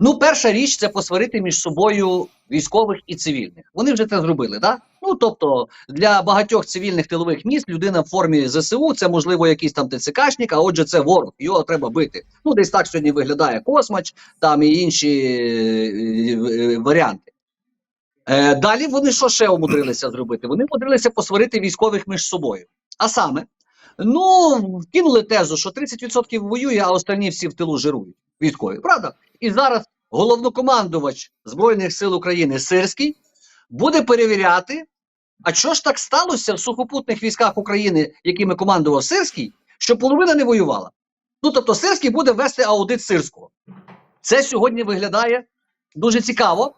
Ну, перша річ це посварити між собою військових і цивільних. Вони вже це зробили, да? Ну тобто для багатьох цивільних тилових міст людина в формі ЗСУ це можливо якийсь там ТЦКшник, а отже, це ворог. Його треба бити. Ну, десь так сьогодні виглядає Космач, там і інші е, е, варіанти. Е, далі вони що ще умудрилися зробити? Вони умудрилися посварити військових між собою. А саме, ну, кинули тезу, що 30% воює, а останні всі в тилу жирують. Військові, правда? І зараз головнокомандувач Збройних сил України Сирський буде перевіряти, а що ж так сталося в сухопутних військах України, якими командував Сирський, що половина не воювала. Ну тобто, Сирський буде вести аудит Сирського. Це сьогодні виглядає дуже цікаво.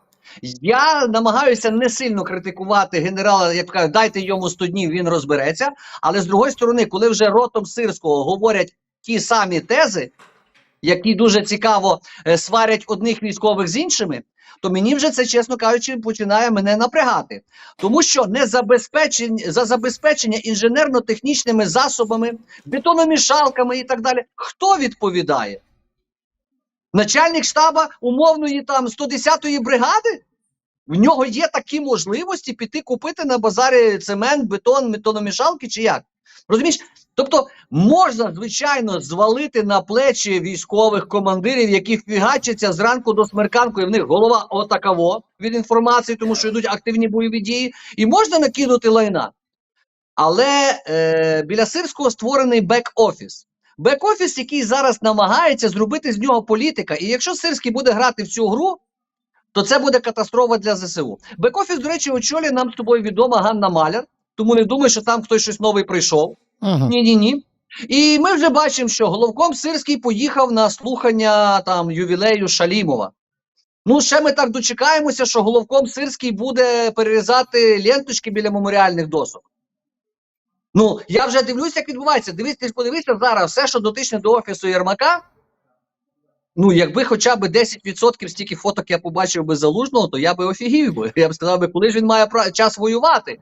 Я намагаюся не сильно критикувати генерала, як кажуть, дайте йому 100 днів, він розбереться. Але з другої сторони, коли вже ротом Сирського говорять ті самі тези, які дуже цікаво е, сварять одних військових з іншими, то мені вже це, чесно кажучи, починає мене напрягати. Тому що не забезпечень, за забезпечення інженерно-технічними засобами, бетономішалками і так далі, хто відповідає? Начальник штаба умовної там 110-ї бригади? В нього є такі можливості піти купити на базарі цемент, бетон, бетономішалки чи як? Розумієш? Тобто можна, звичайно, звалити на плечі військових командирів, які фігачаться зранку до смерканку, і в них голова отакаво від інформації, тому що йдуть активні бойові дії, і можна накинути лайна. Але е, біля Сирського створений бек-офіс. Бек-офіс, який зараз намагається зробити з нього політика. І якщо Сирський буде грати в цю гру, то це буде катастрофа для ЗСУ. Бек-офіс, до речі, очолює нам з тобою відома Ганна Маляр, тому не думай, що там хтось щось новий прийшов. Угу. Ні, ні, ні. І ми вже бачимо, що головком Сирський поїхав на слухання там ювілею Шалімова. Ну, ще ми так дочекаємося, що головком Сирський буде перерізати ленточки біля меморіальних досок. Ну, я вже дивлюся, як відбувається. Ж подивися зараз, все, що дотичне до офісу Єрмака. Ну, якби хоча б 10% стільки фоток я побачив би залужного, то я би офігів би. Я б сказав би, коли ж він має час воювати.